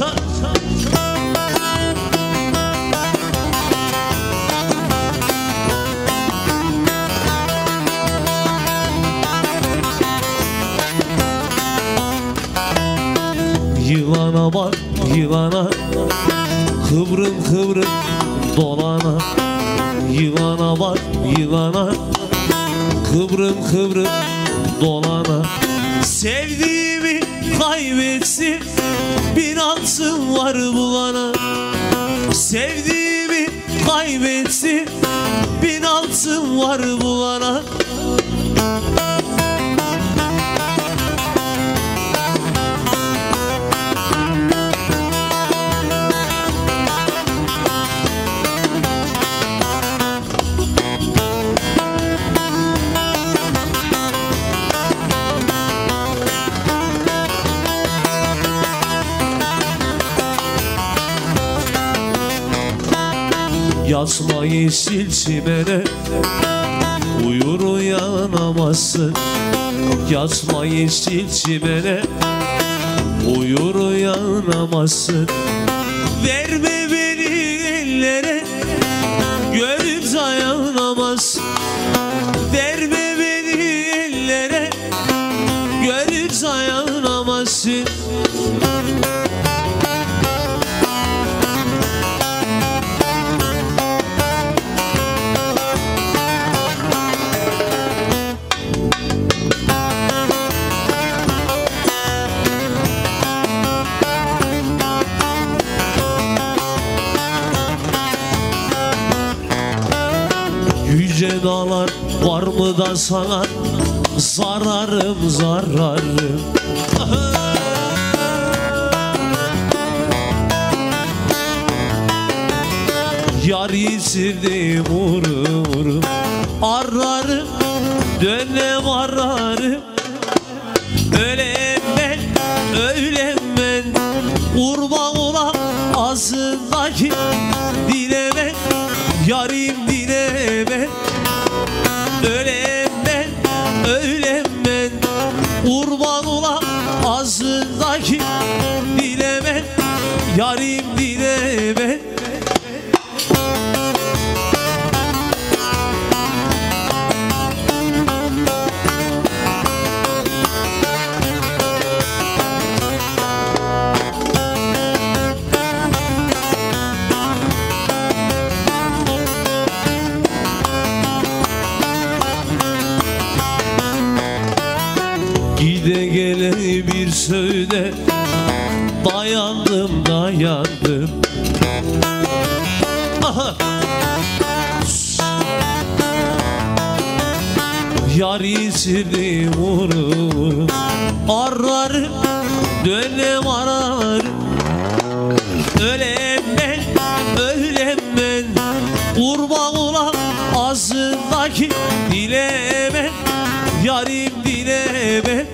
Yılana bak yılana. Kıvrım kıvrım dolana. Yılana bak yılana. Kıvrım kıvrım dolana. Sevdiğimi kaybetsin. Bir altın var bulana Sevdiğimi kaybetsin. Bin altın var bulana Yazma yeşil çimene Uyur uyanamazsın. Yazma yeşil çimene Uyur uyanamazsın. Verme beni ellere. Görüp dayanamaz. Verme beni ellere. Görüp dayanamazsın Yüce var mı da sana? Zararım zararım. Yar yitirdim vurum Ararım dönem ararım Ölem ben ölem ben. Kurban olam ağzındaki dileme Yarim dileme Yarim dileme Gide gele bir söyle Dayandım dayandım. Aha. Yar yitirdim vurum Ararım dönem ararım Ölem ben ölem ben. Kurban olan ağzındaki dileme Yarim dileme